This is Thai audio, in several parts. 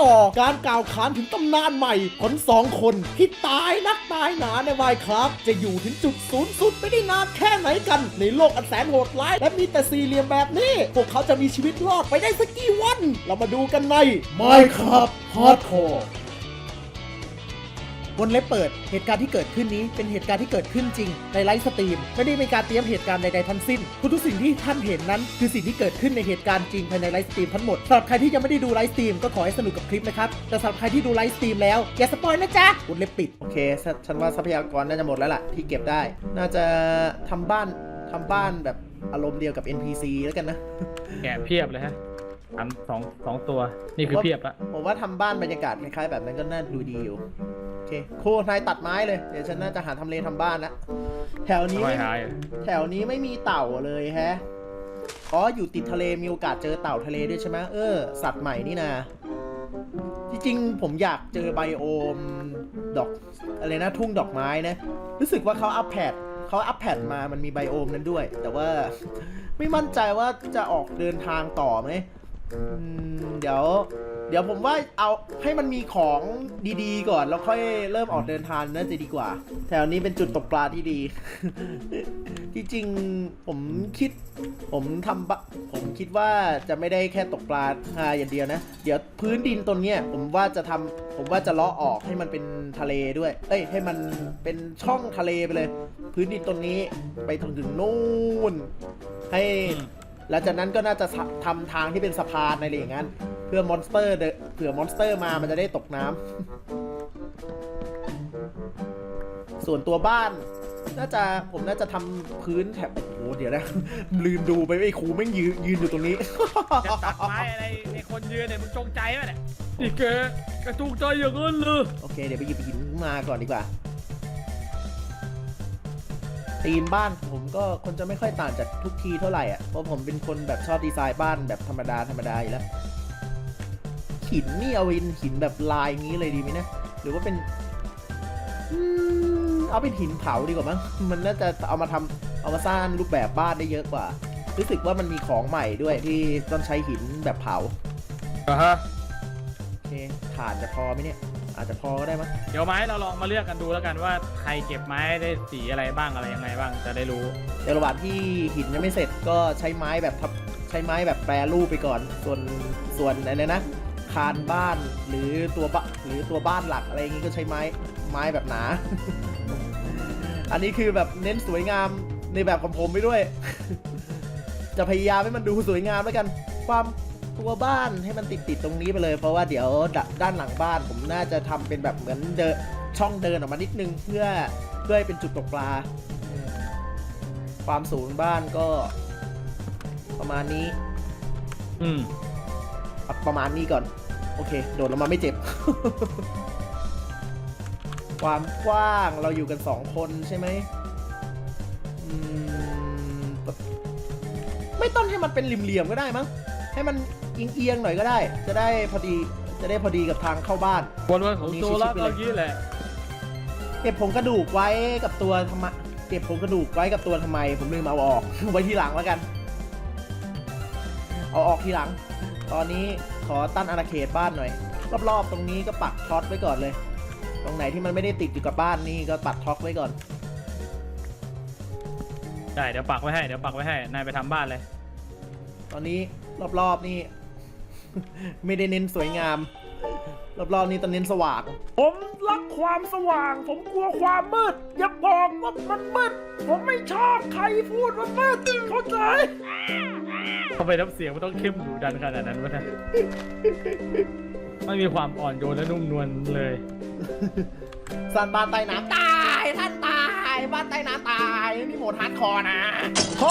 ต่อการกล่าวขานถึงตำนานใหม่คนสองคนที่ตายนักตายหนาในวายครับ จะอยู่ถึงจุดศูนย์สุดไม่ได้นานแค่ไหนกัน ในโลกอันแสนโหดร้าย และมีแต่สี่เหลี่ยมแบบนี้ พวกเขาจะมีชีวิตรอดไปได้สักกี่วัน เรามาดูกันใน Minecraft Hardcore บ นเล็บเปิด เหตุการณ์ที่เกิดขึ้นนี้เป็นเหตุการณ์ที่เกิดขึ้นจริง ในไลฟ์สตรีม ไม่ได้มีการเตรียมเหตุการณ์ใดๆทั้งสิ้นทุกๆสิ่งที่ท่านเห็นนั้นคือสิ่งที่เกิดขึ้นในเหตุการณ์จริงภายในไลฟ์สตรีมทั้งหมดสำหรับใครที่ยังไม่ได้ดูไลฟ์สตรีมก็ขอให้สนุกกับคลิปนะครับแต่สำหรับใครที่ดูไลฟ์สตรีมแล้วอย่าสปอยนะจ๊ะบนเล็บปิดโอเคฉันว่าทรัพยากรน่าจะหมดแล้วล่ะที่เก็บได้ น่าจะทำบ้านทำบ้านแบบอารมณ์เดียวกับ NPC แล้วกันนะแกะเพียบเลยฮะ ทำสองสองตัว นี่คือเพียบละผมว่าทำบ้านบรรยากาศคล้ายๆแบบนั้นก็น่าดูดีอยู่ โอเคครูนายตัดไม้เลย เดี๋ยวฉันน่าจะหาทำเลทำบ้านละแถวนี้ทำไมไม่ หายแถวนี้ไม่มีเต่าเลยแฮะ อ๋อ อยู่ติดทะเลมีโอกาสเจอเต่าทะเลด้วยใช่ไหมเออ สัตว์ใหม่นี่นะที่จริงผมอยากเจอไบโอมดอกอะไรนะทุ่งดอกไม้นะ รู้สึกว่าเขาอัปแพดเขาอัปแพดมามันมีไบโอมนั้นด้วย แต่ว่า ไม่มั่นใจว่าจะออกเดินทางต่อไหม อืมเดี๋ยว เดี๋ยวผมว่าเอาให้มันมีของดีๆก่อน แล้วค่อยเริ่มออกเดินทางน่าจะดีกว่า แถวนี้เป็นจุดตกปลาที่ดีที่จริงผมคิด ผมทำบะผมคิดว่าจะไม่ได้แค่ตกปลาอ่าอย่างเดียวนะ เดี๋ยวพื้นดินตรงเนี้ยผมว่าจะทำผมว่าจะเลาะออกให้มันเป็นทะเลด้วย เอ้ยให้มันเป็นช่องทะเลไปเลย พื้นดินตรงนี้ไปถึงถึงนู่นให้ หลังจากนั้นก็น่าจะทำทำทางที่เป็นสะพานอะไรอย่างนั้น เพื่อมอนสเตอร์เดนเผื่อมอนสเตอร์มามันจะได้ตกน้ำส่วนตัวบ้าน น่าจะผมน่าจะทำพื้นแถบโอ้โหเดี๋ยวนะ ลืมดูไปว่าไอ้ครูแม่งยืนยืนอยู่ตรงนี้จะตัดไม้อะไรในคนยืนเนี่ยมึงจงใจป่ะเนี่ยนี่แกกระจุกใจอย่างนั้นเลยโอเคเดี๋ยวไปหยิบหินมาก่อนดีกว่า ธีมบ้านผมก็คนจะไม่ค่อยต่างจากทุกทีเท่าไหร่อะเพราะผมเป็นคนแบบชอบดีไซน์บ้านแบบธรรมดาธรรมดาอยู่แล้วหินนี่เอาเป็นหินแบบลายงี้เลยดีไหมนะหรือว่าเป็นอืมเอาเป็นหินเผาดีกว่ามั้งมันน่าจะเอามาทำเอามาสร้างรูปแบบบ้านได้เยอะกว่า รู้สึกว่ามันมีของใหม่ด้วยที่ต้องใช้หินแบบเผาอะฮะโอเคถ่านจะพอไหมเนี่ย อาจจะพอก็ได้มั้งเดี๋ยวไม้เราลองมาเลือกกันดูแล้วกันว่าใครเก็บไม้ได้สีอะไรบ้างอะไรยังไงบ้างจะได้รู้ ในระหว่างที่หินยังไม่เสร็จก็ใช้ไม้แบบทับใช้ไม้แบบแปรรูปไปก่อน ส่วนส่วนอะไรนะ คานบ้านหรือตัวบะหรือตัวบ้านหลักอะไรอย่างงี้ก็ใช้ไม้ไม้แบบหนา อันนี้คือแบบเน้นสวยงามในแบบของผมไปด้วย จะพยายามให้มันดูสวยงามแล้วกัน ความ ตัวบ้านให้มันติดติดๆตรงนี้ไปเลย เพราะว่าเดี๋ยวดด้านหลังบ้าน ผมน่าจะทำเป็นแบบเหมือนเดินช่องเดินออกมานิดนึง เพื่อเพื่อให้เป็นจุดตกปลาอืมความสูงบ้านก็ ประมาณนี้ อืมเอาประมาณนี้ก่อน โอเค โดดลงมาไม่เจ็บ ความกว้างเราอยู่กันสองคนใช่ไหมอืมไม่ต้องให้มันเป็นเหลี่ยมๆก็ได้มั้งให้มัน เอียงๆหน่อยก็ได้ จะได้พอดีจะได้พอดีกับทางเข้าบ้านวนวันของตัวละก็อย่างนี้แหละ เก็บผงกระดูกไว้กับตัวทำไมเก็บผงกระดูกไว้กับตัวทำไม ผมลืมเอาออก ไว้ทีหลังแล้วกัน เอาออกทีหลัง ตอนนี้ขอตั้นอาณาเขตบ้านหน่อยรอบๆตรงนี้ก็ปักท็อตไว้ก่อนเลย ตรงไหนที่มันไม่ได้ติดอยู่กับบ้านนี่ก็ปักท็อตไว้ก่อน ได้ เดี๋ยวปักไว้ให้ เดี๋ยวปักไว้ให้ นายไปทำบ้านเลย ตอนนี้รอบๆนี่ ไม่ได้เน้นสวยงาม รอบๆนี้ต้องเน้นสว่าง ผมรักความสว่าง ผมกลัวความมืด อย่าบอกว่ามันมืด ผมไม่ชอบใครพูดว่ามืดเข้าใจ ทำไมน้ำเสียงมันต้องเข้มดุดันขนาดนั้นวะเนี่ยไม่มีความอ่อนโยนและนุ่มนวลเลยสันบ้านใต้น้ำตายท่านตายบ้านใต้น้ำตายนี่โหมดฮาร์ดคอร์นะโค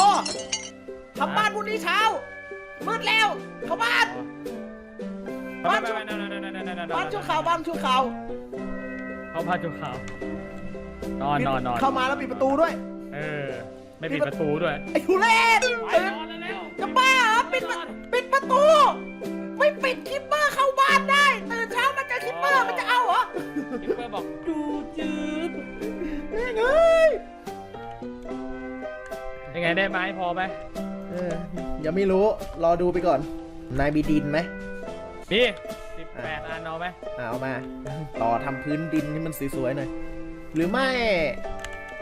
ทำบ้านพรุ่งนี้เช้า มืดแล้วเข้าบ้านไปไปไปนั่นนั่นนั่นนั่นนั่นบ้านชั่วคราบ้านชั่วคราเขาผ้าชุดขาวนอนนอนนอนเข้ามาแล้วปิดประตูด้วย เออ ไม่ปิดประตูด้วย ไอ้ทุเรศตื่นแล้วจะบ้าเหรอปิดปิดประตู ไม่ปิดคิปเปอร์เข้าบ้านได้ตื่นเช้ามันจะคิปเปอร์มันจะเอาเหรอคิปเปอร์บอกดูจืดเฮ้ยเอ้ยยังไงได้ไหมพอไหมเออ ยังไม่รู้ รอดูไปก่อน นายมีดินไหมนี่สิบแปดอันเอาไหมอะเอามา ต่อทำพื้นดินให้มันสวยๆหน่อย หรือไม่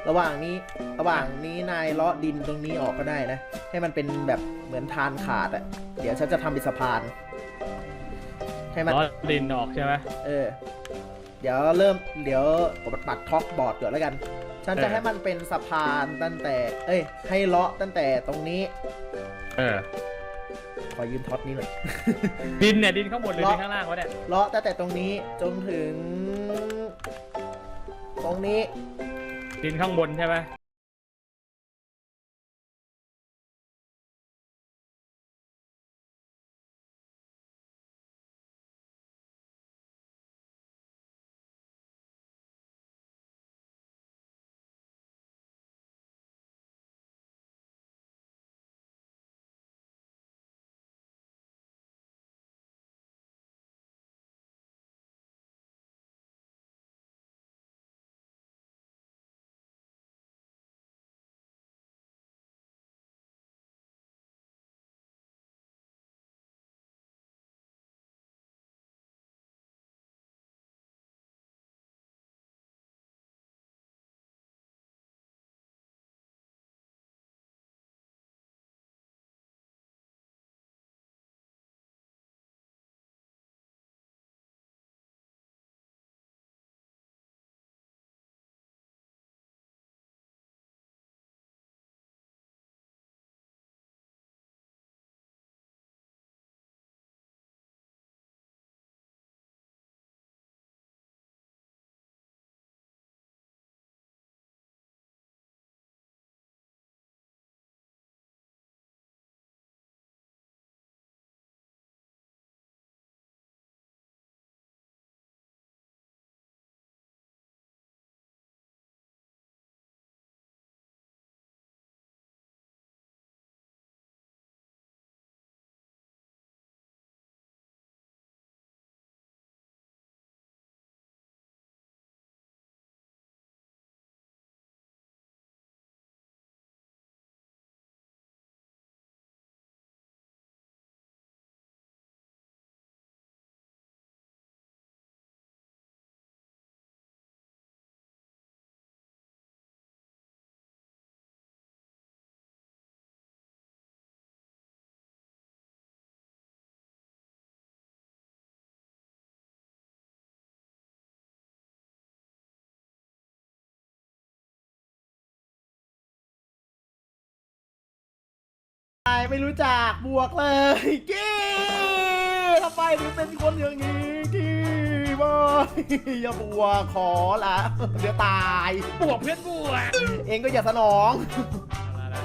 ระหว่างนี้ ระหว่างนี้นายเลาะดินตรงนี้ออกก็ได้นะ ให้มันเป็นแบบเหมือนทานขาดอะ่ะเดี๋ยวฉันจะทำเป็นสะพาน ให้มันร้อยดินออกใช่ไหม เออ เดี๋ยวเริ่ม เดี๋ยวผมตัดท็อปบอร์ดก่อนแล้วกัน ฉันจะเออ ให้มันเป็นสะพานตั้งแต่ เอ้ย ให้เลาะตั้งแต่ตรงนี้ เออ ขอยืมท็อปนี้หน่อย ดินเนี่ยดินข้างบนหรือล็อกดินข้างล่างวะเนี่ย เลาะตั้งแต่ตรงนี้จนถึง ตรงนี้ ดินข้างบนใช่ไหม ไม่รู้จักบวกเลยกี้ทำไมถึงเป็นคนอย่างนี้กี้บอยอย่าบวกขอละเดี๋ยวตาย บวกเพื่อนบวกเองก็อย่าสนองเอาละ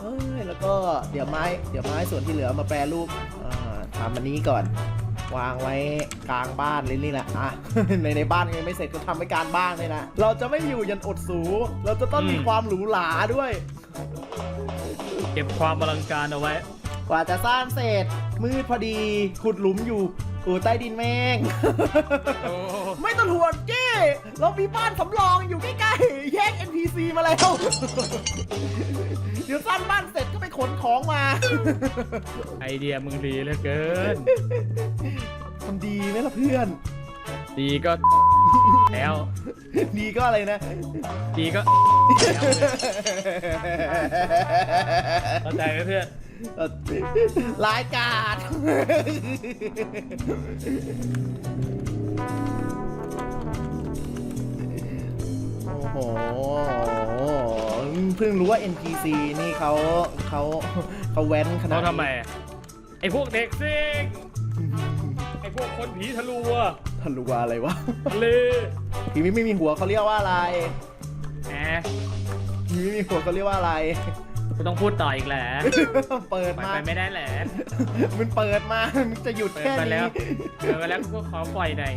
เอ้ยแล้วก็เดี๋ยวไม้เดี๋ยวไม้ส่วนที่เหลือมาแปรรูปอ่าทำอันนี้ก่อน วางไว้กลางบ้านเลยนี่แหละอะ ในในบ้านยังไม่เสร็จก็ทำไว้กลางบ้านเลยนะเราจะไม่อยู่ยันอดสู เราจะต้องมีความหรูหราด้วย เก็บความอลังการเอาไว้ กว่าจะสร้างเสร็จ มืดพอดีขุดหลุมอยู่อูใต้ดินแม่ง โอ้ไม่ต้องห่วงเจ้เรามีบ้านสำรองอยู่ใกล้ๆ แยก NPC มาแล้ว เดี๋ยวสร้างบ้านเสร็จก็ไปขนของมา ไอเดียมึงดีเหลือเกินทำดีไหมล่ะเพื่อน ดีก็ แล้ว ดีก็อะไรนะ ดีก็ เข้าใจไหมเพื่อนเอ่อรายการโอ้โห เพิ่งรู้ว่า NPC นี่เขาเขาเขาแว้นขนาเขาดนี้ ทำไมอะไอพวกเด็กซิงไอพวกคนผีทะลว งทันรู้ว่าอะไรวะทะเลผีไม่มีหัวเขาเรียกว่าอะไรแหมผีไม่มีหัวเขาเรียกว่าอะไร กูต้องพูดต่ออีกแหละเปิดไปมา ไปไม่ได้แหละมันเปิดมามันจะหยุดเปิดแค่ไปแล้นี้วเปิดไปแล้วกูขอปล่อยหน่อย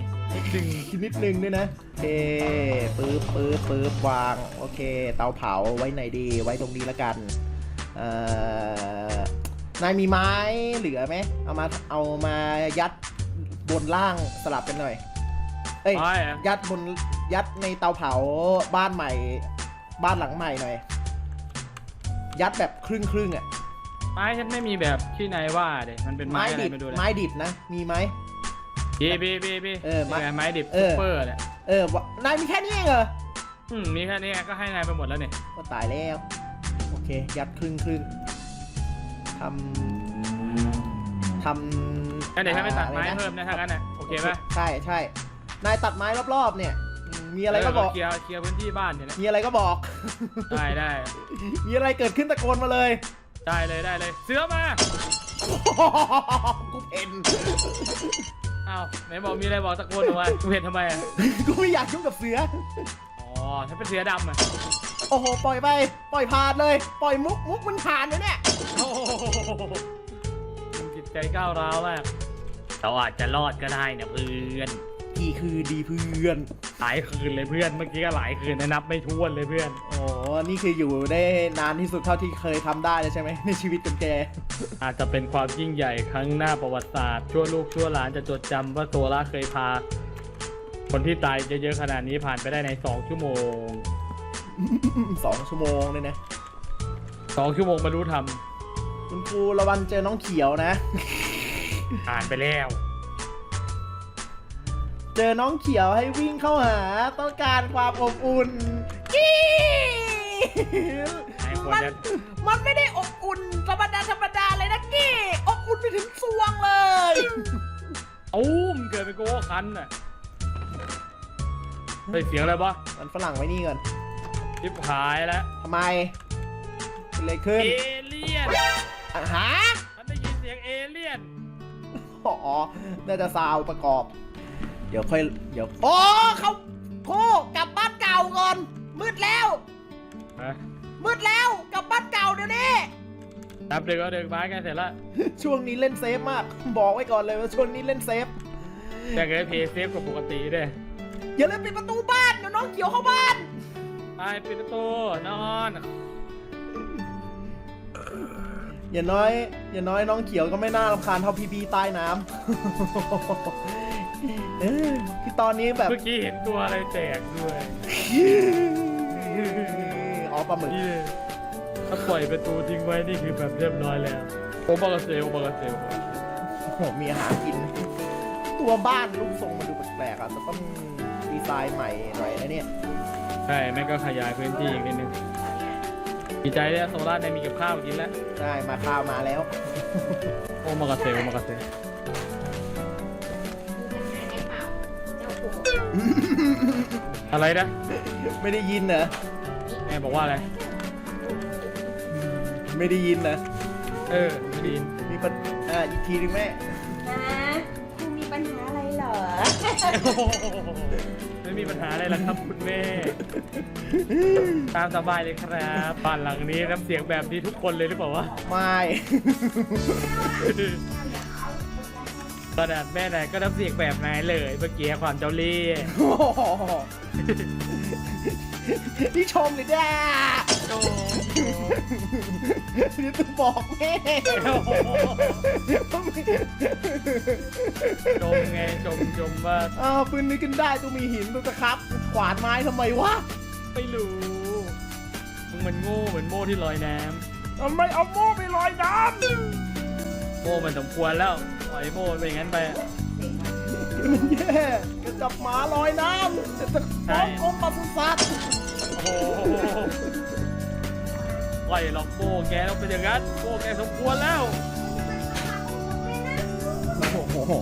ดึงคิดนิดนึงด้วยนะเอปื๊บปื๊บปื๊บวาง โอเค เตาเผาไว้ไหนดี ไว้ตรงนี้ละกัน เอ่อ นายมีไม้เหลือไหม เอามา เอามายัด บนล่างสลับกันหน่อย เอ้ย ไปอะยัดบนยัดในเตาเผาบ้านใหม่ บ้านหลังใหม่หน่อย ยัดแบบครึ่งครึ่งๆอะไม้ฉันไม่มีแบบที่นายว่าเด็มันเป็นไม้ไม้อะไรดิบไม่รู้เลยไม้ดิบนะ มีไหม พี่พี่พี่พี่เออมานี่ไงไม้ดิบเอซุอ ปเปอร์เนี่ยเออวะนายมีแค่นี้เองเหรออืมมีแค่นี้ไงก็ให้นายไปหมดแล้วเนี่ยก็ตายแล้ว โอเค ยัดครึ่งครึ่งทำทำ งั้นเดี๋ยวฉันไปตัดไม้อะรนะเพิ่มนะถ้างั้นน่ะโอเคป่ะใช่ใช่นายตัดไม้รอบๆเนี่ยอืมมีอะไรก็บอกเคลียร์เคลียร์พื้นที่บ้านเนี่ยนะมีอะไรก็บอก ได้ได้มีอะไรเกิดขึ้นตะโกนมาเลย ได้เลยได้เลย เสือมากูเห็นอ้าวไหนบอกมีอะไรบอกตะโกนออกมากูเห็นทำไมอะกูไม่อยากยุ่งกับเสืออ๋อฉันเป็นเสือดำอะโอ้โหปล่อยไปปล่อยผ่านเลย ปล่อยมุกมุกมันผ่านเลยเนี่ยโอ้โหมันจิตใจก้าวร้าวมาก เราอาจจะรอดก็ได้นะเพื่อนกี่คือดีเพื่อน หลายคืนเลยเพื่อนเมื่อกี้ก็หลายคืนนะนับไม่ถ้วนเลยเพื่อนโอ้นี่คืออยู่ได้นานที่สุดเท่าที่เคยทำได้เลยใช่ไหมในชีวิตของแกอาจจะเป็นความยิ่งใหญ่ครั้งหน้าประวัติศาสตร์ชั่วลูกชั่วหลานจะจดจำว่าโซล่าเคยพา คนที่ตายเยอะๆขนาดนี้ผ่านไปได้ใน2ชั่วโมงสองชั่วโมงเลยนะ2ชั่วโมงบรรลุธรรมคุณครูระวังเจอน้องเขียวนะ ผ่านไปแล้ว เจอน้องเขียวให้วิ่งเข้าหา ต้องการความอบอุ่นกี้ไอ้คนมันจะ มันไม่ได้อบอุ่นธรรมดาธรรมดาเลยนะกี้อบอุ่นไปถึงสวงเลยอุ้มเกิดเป็นโกโก้คันน่ะเฮ้ยเสียงอะไรปะมันฝรั่งไว้นี่ก่อนทิพหายแล้วทำไมเป็นอะไรขึ้นเอเลี่ยน อะฮะฉันได้ยินเสียงเอเลี่ยน อ๋อ น่าจะซาวด์ประกอบ เดี๋ยวค่อย เดี๋ยว โอ้เขาโคกลับบ้านเก่าก่อน มืดแล้ว ฮะมืดแล้ว กลับบ้านเก่าเดี๋ยวนี้ นับดึกก็ดึกบ้านกันเสร็จแล้วช่วงนี้เล่นเซฟมาก บอกไว้ก่อนเลยว่าช่วงนี้เล่นเซฟ แต่เคยเพย์เซฟกับปกติด้วยอย่าลืมปิดประตูบ้านเดี๋ยวน้องเขียวเข้าบ้าน ไปปิดประตูนอน อย่าน้อย อย่าน้อยน้องเขียวก็ไม่น่ารำคาญเท่าพี่บีใต้น้ำ เออที่ตอนนี้แบบเมื่อกี้เห็นตัวอะไรแตกด้วยอ๋อปลาหมึกนี่ถ้าปล่อยประตูทิ้งไว้นี่คือแบบเรียบร้อยแล้วโอบากาเซลโอบากาเซลโอ้โหมีอาหารกิน ตัวบ้านรูปทรงมันดูแปลกๆอะแต่ต้องดีไซน์ใหม่หน่อยนะเนี่ยใช่แม่ก็ขยายพื้นที่อีกนิดนึง ดีใจเลยโซล่าในมีกับข้าวกินแล้วได้มาข้าวมาแล้ว โอบากาเซลโอบากาเซลอะไรนะไม่ได้ยินเหรอแม่บอกว่าอะไร ไม่ได้ยินนะเออไม่ดีนมีปัญอ่าอีกทีหนึงแม่นะคุณมีปัญหาอะไรเหร อ ไม่มีปัญหาอะไรหรอกครับคุณแม่ ตามสบายเลยครับบ้านหลังนี้น้ำเสียงแบบนี้ทุกคนเลยหรือเปล่าวะ ไม่ ขนาดแม่ไหนก็น้ำเสียงแบบนายเลยเมื่อกี้ความเจ้าเล่ห์ โอ้โหนี่ชมเลยจ้า โอ้นี่ต้องบอกแม่ชมไงชมชมว่าอ้าวปืนนี้ขึ้นได้ต้องมีหินต้องตะครับ ขวานไม้ทำไมวะไม่รู้มึงมันโง่เหมือนโม่ที่ลอยน้ทำไมเอาโม่ไปลอยน้ำโม่มันสมควรแล้วปล่อยโม่มันไปอย่างนั้นไปำมันแย่กระจับหมาลอยน้ำจะจะฟ้องกรมปศุสัตว์โอ้โห ปล่อยหรอกโม่แกต้องเป็นอย่างนั้นโม่แกสมควรแล้วโอ้โห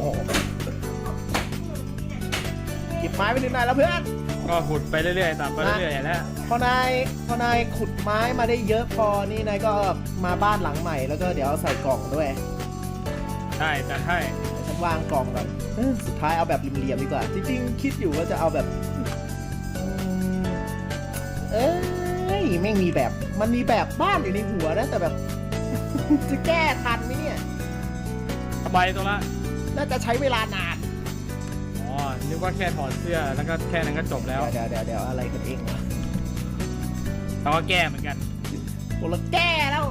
เก็บไม้ไปหนึ่งนายแล้วเพื่อน ก็ขุดไปเรื่อยๆตัดไปเรื่อยๆอย่างนั้นพอนายพอนายขุดไม้มาได้เยอะพอนี่นายก็มาบ้านหลังใหม่แล้วก็เดี๋ยวใส่กล่องด้วยใช่จัดให้ฉันวางกล่องก่อนสุดท้ายเอาแบบเหลี่ยมๆดีกว่า จริงๆ คิดอยู่ว่าจะเอาแบบ ยไม่มีแบบ มันมีแบบบ้านอยู่ในหัวนะ แต่แบบ จะแก้ทันไหมเนี่ยสบายตัวละน่าจะใช้เวลานาน อ๋อ นึกว่าแค่ถอดเสื้อแล้วก็แค่นั้นก็จบแล้ว เดี๋ยวเดี๋ยวเดี๋ยวอะไรกันเองวะเราก็แก้เหมือนกันคนละแก้แล้ว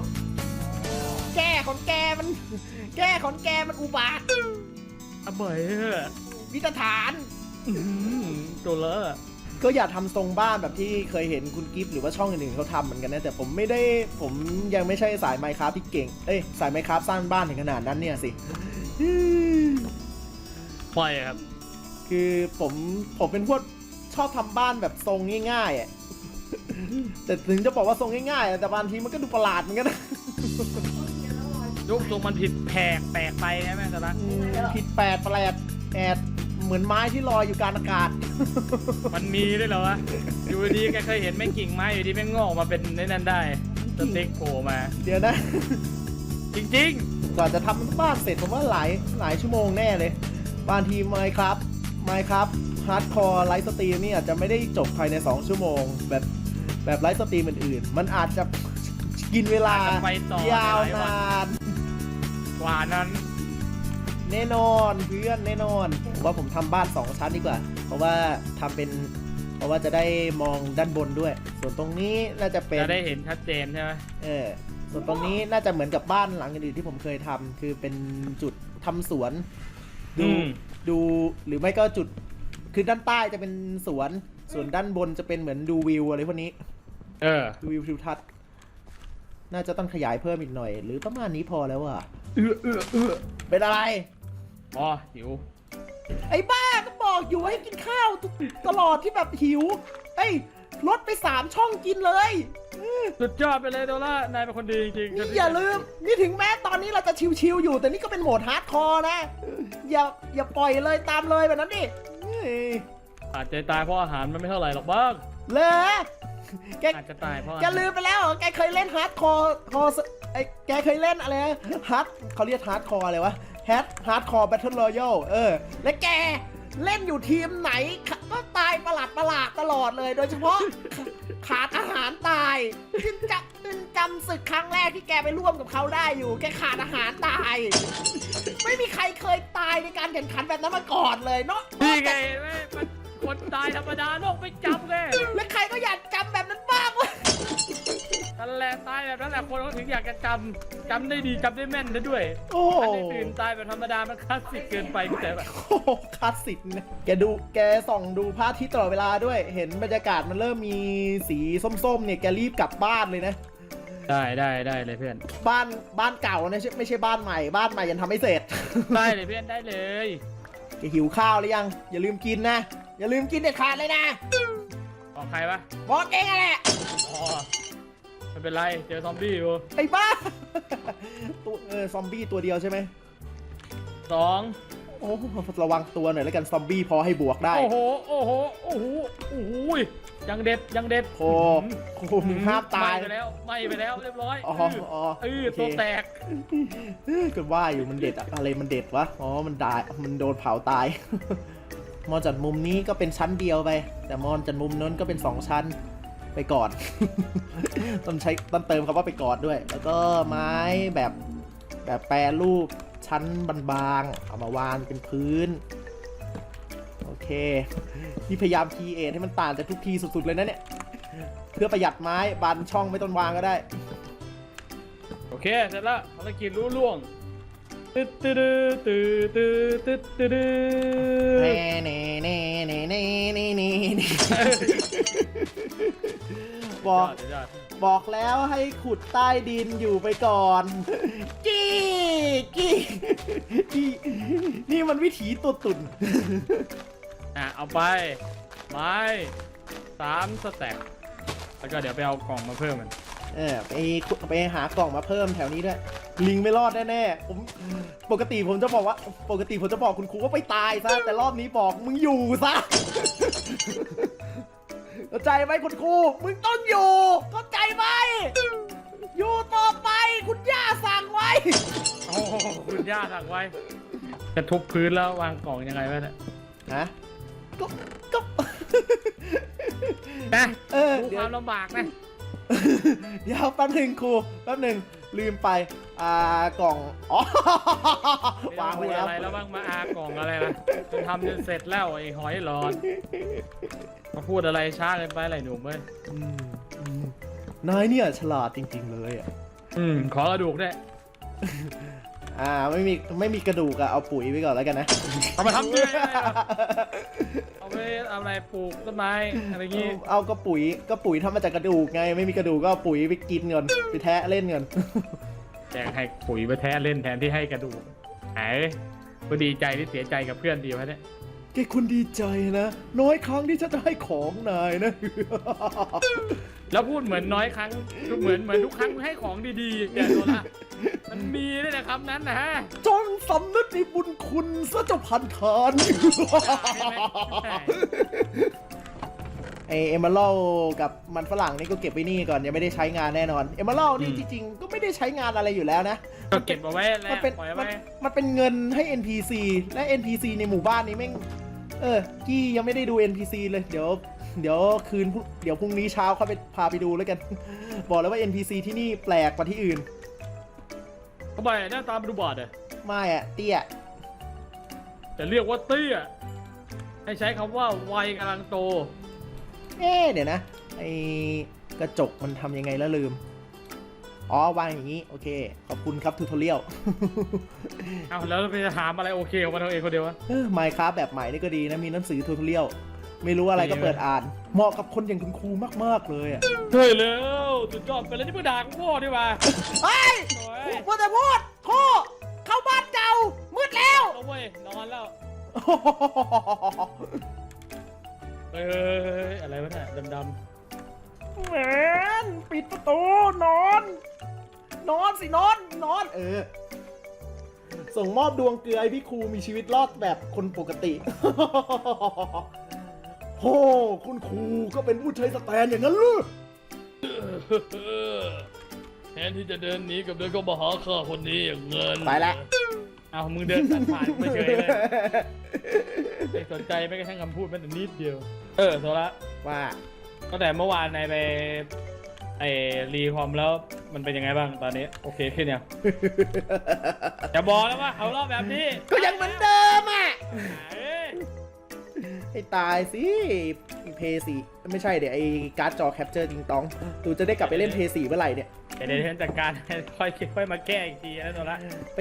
แก้ของแกมัน แก้ของแกมันอุบาทอะเบยเออวิตฐานอื้อหือตัวเลอะ ก็อย่าทำทรงบ้านแบบที่เคยเห็นคุณกิฟต์หรือว่าช่องอื่นๆเขาทำเหมือนกันนะแต่ผมไม่ได้ผมยังไม่ใช่สายไมค์คราฟที่เก่งเอ้ยสายไมค์คราฟสร้างบ้านถึงขนาดนั้นเนี่ยสิ ปล่อยครับ คือผมผมเป็นพวกชอบทำบ้านแบบทรงง่ายๆอะแต่ถึงจะบอกว่าทรงง่ายๆอะแต่บางทีมันก็ดูประหลาดเหมือนกันนะรูปทรงมันผิดแผกแปลกไปใช่ไหมสาระอืมผิดแปดประหลาดแอด เหมือนไม้ที่ลอยอยู่กลางอากาศ มันมีด้วยเหรอวะ อยู่ดีๆแกเคยเห็นแม่งกิ่งไม้อยู่ดีแม่งงอกมาเป็นในนั้นได้สเต็กโผล่มา เดี๋ยวนะ จริงกว่าจะทำบ้านเสร็จผมว่าหลายหลายชั่วโมงแน่เลยบางทีไมครับไมครับฮาร์ดคอร์ไลฟ์สตรีมนี่อาจจะไม่ได้จบภายใน 2 ชั่วโมง แบบแบบไลฟ์สตรีมอื่นๆ มันอาจจะกินเวลาอาจจะไปต่อยาวหลายวันนานๆกว่านั้น แน่นอนเพื่อนแน่นอนผมว่าผมทำบ้าน2ชั้นดีกว่า เพราะว่าทำเป็น เพราะว่าจะได้มองด้านบนด้วย ส่วนตรงนี้น่าจะเป็นจะได้เห็นชัดเจนใช่ไหมเออ ส่วนตรงนี้น่าจะเหมือนกับบ้านหลังอื่นๆที่ผมเคยทำคือเป็นจุดทำสวนดูอืมดูหรือไม่ก็จุดคือด้านใต้จะเป็นสวน ส่วนด้านบนจะเป็นเหมือนดูวิวอะไรพวกนี้ เออ ดูวิวทิวทัศน์น่าจะต้องขยายเพิ่มอีกหน่อย หรือประมาณนี้พอแล้วอะเออเออเออเป็นอะไร อ๋อหิว ไอ้บ้าก็บอกอยู่ให้กินข้าวตลอดที่แบบหิวเอ้ยลดไปสามช่องกินเลยสุดยอดไปเลยโดล่านายเป็นคนดีจริงๆนี่อย่าลืม นี่ถึงแม้ตอนนี้เราจะชิวๆอยู่ แต่นี่ก็เป็นโหมดฮาร์ดคอร์นะอย่าอย่าปล่อยเลยตามเลยแบบนั้นดิเฮ้ยอาจจะตายเพราะอาหารมันไม่เท่าไหร่หรอกบ้างเลยแกอาจจะตายเพราะอาแกหารลืมไปแล้วเหรอแกเคยเล่นฮาร์ดคอร์คอร์ไอแกเคยเล่นอะไรฮาร์ดเขาเรียกฮาร์ดคอร์อะไรวะ ฮาร์ดฮาร์ดคอร์แบทเทิลรอยัลเออ และแกเล่นอยู่ทีมไหน ก็ตายประหลาดประหลาดๆตลอดเลย โดยเฉพาะขาดอาหารตายขึ้นจะขึ้นจำศึกครั้งแรกที่แกไปร่วมกับเขาได้อยู่ แกขาดอาหารตาย ไม่มีใครเคยตายในการแข่งขันแบบนั้นมาก่อนเลยเนาะนี่ไงแม่มันคนตายธรรมดาโลกไม่จำไงและใครก็อยากจำแบบนั้นบ้างวะ นั่นแหละตายแบบนั้นแหละคนเขาถึงอยากจะจำจำได้ดีจำได้แม่นซะด้วยโอ้โหอันอื่นๆตายแบบธรรมดามันคลาสสิกเกินไปพี่แต่แบบโอ้โหคลาสสิกนะแกดูแกส่องดูพระอาทิตย์ตลอดเวลาด้วย เห็นบรรยากาศมันเริ่มมีสีส้มๆเนี่ยแกรีบกลับบ้านเลยนะ ได้ได้ได้เลยเพื่อนบ้านบ้านเก่านะไม่ใช่ไม่ใช่บ้านใหม่ บ้านใหม่ยังทำไม่เสร็จ ได้เลยเพื่อนได้เลย แกหิวข้าวหรือยัง อย่าลืมกินนะ อย่าลืมกินเด็ดขาดเลยนะบอกใครปะบอกเองอะแหละ อ๋อไม่ เป็นไร เจอซอมบี้อยู่ไอ้บ้า ตัวเออซอมบี้ตัวเดียวใช่ไหมสองโอ้ระวังตัวหน่อยแล้วกันซอมบี้พอให้บวกได้ โอ้โห โอ้โห โอ้โหโอ้โหยังเด็ด ยังเด็ดโอ้โหมึงห้ามตายไหม้ไปแล้วไหม้ไปแล้ว เรียบร้อย อ๋ออ๋อเออโอเคตัวแตกเอ้ยก็ว่าอยู่มันเด็ดอะอะไรมันเด็ดวะ อ๋อ มันได้มันโดนเผาตาย มองจากมุมนี้ก็เป็นชั้นเดียวไป แต่มองจากมุมนั้นก็เป็นสองชั้น ไปก่อน ต้องใช้ต้องเติมคำว่าไปก่อนด้วย แล้วก็ไม้แบบแบบแปรรูปชั้นบางๆ เอามาวางเป็นพื้น โอเค นี่พยายามคีเอทให้มันต่างจากทุกทีสุดๆเลยนะเนี่ย เพื่อประหยัดไม้บานช่องไม่ต้องวางก็ได้ โอเค เสร็จแล้วภารกิจรู้ล่วง ตึ๊ดตึ๊ดตึ๊ดตึ๊ดตึ๊ดตึ๊ดเน่เน่เน่เน่เน่เน่เน่เน่บอกยอดบอกแล้วให้ขุดใต้ดินอยู่ไปก่อน กี้กี้กี้นี่มันวิถีตัวตุ่นอะเอาไปไม้สามสแต็กแล้วก็เดี๋ยวไปเอากล่องมาเพิ่มมัน เออไปขุดไปหากล่องมาเพิ่มแถวนี้ด้วย ลิงไม่รอดแน่ๆผมปกติผมจะบอกว่า ปกติผมจะบอกคุณครูว่าไปตายซะแต่รอบนี้บอกมึงอยู่ซะเข้าใจไหมคุณครูมึงต้องอยู่เข้าใจไหมอยู่ต่อไปคุณย่าสั่งไว้ โอ้โหคุณย่าสั่งไว้ จะทุบพื้นแล้ววางกล่องยังไงวะเนี่ยฮะก็ก็นะเออดูเดี๋คยววามลำบากนะเดี๋ยวแป๊บหนึ่งครูแป๊บหนึ่งลืมไป อ่ากล่องอ๋อวางพูไว้ดแล้วอะไรแล้วบ้างมาอากล่องอะไรล่ะจนทำจนเสร็จแล้วไอ้หอยหลอดมาพูดอะไรช้าเกินไปอะไรหนุ่มเว้ยอืมอืมนายเนี่ยฉลาดจริง ๆ เลยอะอืมขอกระดูกด้วยอ่าไม่มีไม่มีกระดูกอะเอาปุ๋ยไปก่อนแล้วกันนะ เอามาทำด้วยอะไรล่ะเอาไปเอาอะไรปลูกต้นไม้อะไรอย่างงี้เอาเอาก็ปุ๋ยก็ปุ๋ยทำมาจากกระดูกไง ไม่มีกระดูกก็เอาปุ๋ยไปกินก่อนไปแทะเล่นก่อน แจกให้ปุ๋ยไปแท้เล่นแทนที่ให้กระดูกไหนก็ดีใจที่เสียใจกับเพื่อนดีวะเนี่ยแกคุณดีใจนะ น้อยครั้งที่ฉันจะให้ของนายนะ แล้วพูดเหมือนน้อยครั้งเหมือนเหมือนทุกครั้งให้ของดีๆเนี่ยโซล่ามันมีด้วยนะครับนั้นนะฮะจงสำนึกในบุญคุณซะเจ้าพันธาน ไอเอมเมอรัลกับมันฝรั่งนี่ก็เก็บไว้นี่ก่อนยังไม่ได้ใช้งานแน่นอนเอมเมอรัลนี่อืมจริงๆก็ไม่ได้ใช้งานอะไรอยู่แล้วนะก็เก็บเอาไว้แล้มันวเป็นปล่อยมันไว้มันเป็นเงินให้ NPC และ NPC ในหมู่บ้านนี้แม่งเออกี้ยังไม่ได้ดู NPC เลยเดี๋ยว เดี๋ยวคืนพรุ่งเดี๋ยวพรุ่งนี้เช้าเขาไปพาไปดูแล้วกัน บอกเลยว่า NPC ที่นี่แปลกกว่าที่อื่นทำไมหน้าตามันดูบอดอะไม่อะเตี้ยจะเรียกว่าเตี้ยให้ใช้คำว่าวัยกำลังโต เอ๊ะเดี๋ยวนะไอ้กระจกมันทำยังไงแล้วลืม อ๋อ วางอย่างนี้ โอเค ขอบคุณครับทูทอเรียลเอาแล้วไปถามอะไรโอเคของมันเอาเองคนเดียววะเออไมค์ครับแบบใหม่นี่ก็ดีนะ มีหนังสือทูทอเรียลไม่รู้อะไรก็เปิดอ่าน เหมาะกับคนอย่างคุณครูมาก ๆ เลยอะเฮ้ยแล้วสุดยอดไปแล้วนี่เพิ่งด่ากูพ่อดีกว่าเฮ้ยโอ้ยพูดแต่พูดโคเข้าบ้านเก่ามืดแล้วเอาเว้ยนอนแล้ว เฮ้ยอะไรวะเนี่ยดำแหมนปิดประตูนอน นอนสินอนนอน เออ ส่งมอบดวงเกลือให้พี่ครูมีชีวิตรอดแบบคนปกติโหคุณครูก็เป็นผู้ใช้สแตนอย่างนั้นหรือๆแทนที่จะเดินหนีกับเดินเข้ามาหาข้าคนนี้อย่างเงิน ไปแล้ว เอามึงเดินตัดผ่านไม่เฉยเลยไม่สนใจไม่กระทั่งคำพูดแม้แต่นิดเดียว เออโซละว่าก็แต่เมื่อวานนายไปไอ้รีคอมแล้วมันเป็นยังไงบ้างตอนนี้ โอเคขึ้นยังจะบอกแล้วว่าเขารอบแบบนี้ก็ยังเหมือนเดิมอะเอ้ยให้ตายสิเพย์สี่ไม่ใช่เดี๋ยวไอ้การ์ดจอแคปเจอร์ติงตองตูจะได้กลับไปเล่นเพย์สี่เมื่อไหร่เนี่ย เดี๋ยวเดี๋ยวฉันจัดการค่อยคิดค่อยมาแก้อีกทีนะโซละไป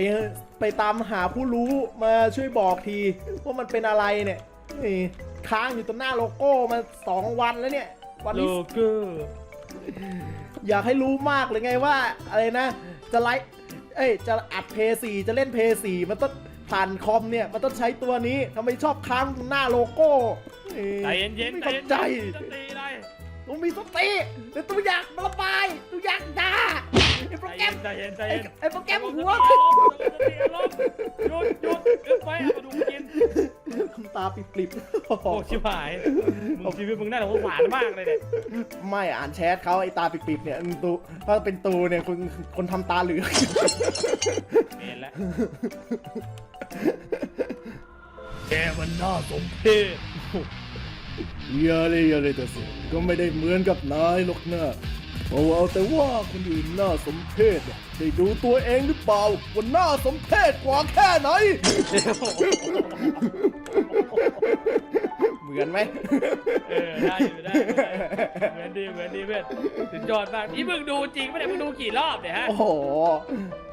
ไปตามหาผู้รู้มาช่วยบอกทีว่ามันเป็นอะไรเนี่ยนี่ค้างอยู่ตรงหน้าโลโก้มาสองวันแล้วเนี่ย วันโลนี้ โก้อยากให้รู้มากเลยไงว่า อะไรนะ จะไลฟ์เอ้ย จะอัดเพย์สี่จะเล่นเพย์สี่มันต้องผ่านคอมเนี่ย มันต้องใช้ตัวนี้ทำไมชอบค้างหน้าโลโก้นี่ใจเย็นๆไม่ใจเข้าเย็นใจๆสติเลย ต้องมีสติแต่ตัวอยากระบายตัวอยากด่าไอ้โปรใจแกรเย็มนใจเย็นใจไอ้เย็นไอ้โปรแกรมหัวสติอารมณ์สติอารมณ์หยุดหยุดหยุดไว้เอามาดูกินทำตาปริบๆโอ้ชิบหายมึงชีวิตมึงน่าสงสารมากเลยเนี่ยไม่อ่านแชทเขาไอ้ตาปิบๆเนี่ยอืมตูถ้าเป็นตูเนี่ยคนคนทำตาเหลือกเห็นแล้วแกมันน่าสมเพชอ ยาเลยอย่าเลยแต่สิก็ไม่ได้เหมือนกับนายหรอกนะเพราะว่าเอาแต่ว่าคนอื่นน่าสมเพชได้ดูตัวเองหรือเปล่าว่าน่าสมเพชกว่าแค่ไหน เหมือนไหมเออได้อยู่ได้อยู่ได้เหมือนดีเหมือนดีเพื่อนสุดยอดมากนี่มึงดูจริงปะเนี่ยมึงดูกี่รอบเนี่ยฮะโอ้โห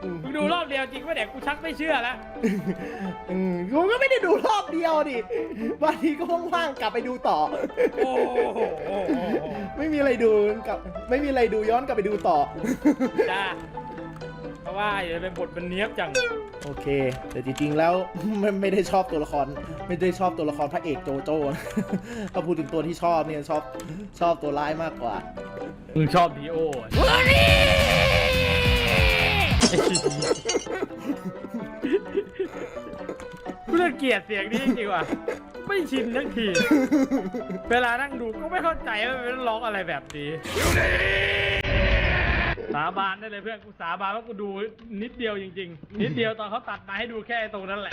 อืมมึงดูรอบเดียวจริงปะเนี่ยกูชักไม่เชื่อแล้วอืมกูก็ไม่ได้ดูรอบเดียวดิบางทีก็ว่างๆกลับไปดูต่อ โอ้โหไม่มีอะไรดูกลับไม่มีอะไรดูย้อนกลับไปดูต่อจ้า เพราะว่าอย่าเป็นบทมันเนี้ยบจังโอเค แต่จริงๆแล้ว ไม่ไม่ได้ชอบตัวละคร ไม่ได้ชอบตัวละครพระเอกโจโจ้นะ ถ้าพูดถึงตัวที่ชอบเนี่ยชอบชอบตัวร้ายมากกว่า มึงชอบดีโออะกูจะเกลียดเสียงนี้จริงๆว่ะ ไม่ชินทั้งที เวลานั่งดูก็ไม่เข้าใจว่ามันร้องอะไรแบบนี้ สาบานได้เลยเพื่อนกูสาบานว่ากูดูนิดเดียวจริง ๆ นิดเดียวตอนเขาตัดมาให้ดูแค่ตรงนั้นแหละ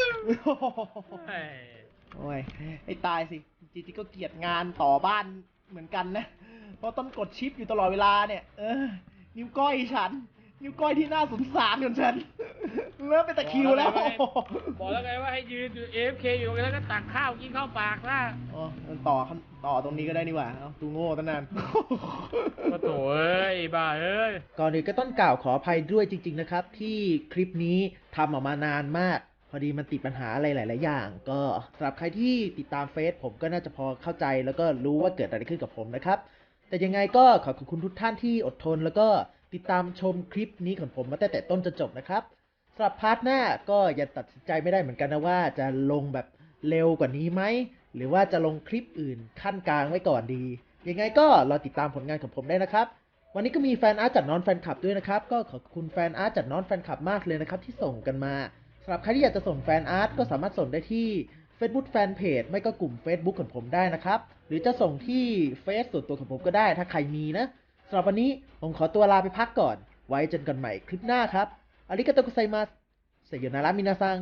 เฮ้ยโอ้ยไอ้ตายสิจริงๆก็เกลียดงานต่อบ้านเหมือนกันนะ เพราะต้องกดชิปอยู่ตลอดเวลาเนี่ย เออ นิ้วก้อยฉัน นิ้วก้อยที่น่าสงสารของฉัน เริ่มเป็นตะคริวแล้วบอกแล้วไงว่าให้ยืนอยู่ AFK อยู่ตรงนี้แล้วก็ตักข้าวกินข้าวปากนะอ๋อมันต่อขั้นต่อตรงนี้ก็ได้นี่หว่าเอาดูโง่ตั้งนานก็โถเอ้ยบ้าเอ้ยก่อนอื่นก็ต้องกล่าวขออภัยด้วยจริง ๆ นะครับ ที่คลิปนี้ทำออกมานานมาก พอดีมันติดปัญหาอะไรหลายๆอย่าง ก็สำหรับใครที่ติดตามเฟซผมก็น่าจะพอเข้าใจ แล้วก็รู้ว่าเกิดอะไรขึ้นกับผมนะครับ แต่ยังไงก็ขอขอบคุณทุกท่านที่อดทน แล้วก็ติดตามชมคลิปนี้ของผมมาตั้งแต่ต้นจนจบนะครับสำหรับพาร์ทหน้าก็ยังตัดสินใจไม่ได้เหมือนกันนะว่าจะลงแบบเร็วกว่านี้ไหม หรือว่าจะลงคลิปอื่นขั้นกลางไว้ก่อนดี ยังไงก็รอติดตามผลงานของผมได้นะครับ วันนี้ก็มีแฟนอาร์ตจากน้อนแฟนคลับด้วยนะครับ ก็ขอบคุณแฟนอาร์ตจากน้อนแฟนคลับมากเลยนะครับที่ส่งกันมาสำหรับใครที่อยากจะส่งแฟนอาร์ตก็สามารถส่งได้ที่ Facebook Fanpage ไม่ก็กลุ่ม Facebook ของผมได้นะครับ หรือจะส่งที่เฟซส่วนตัวของผมก็ได้ถ้าใครมีนะสำหรับวันนี้ผมขอตัวลาไปพักก่อน ไว้เจอกันใหม่คลิปหน้าครับ อาริกาโตกุไซมัสเซโยนารามินาซัง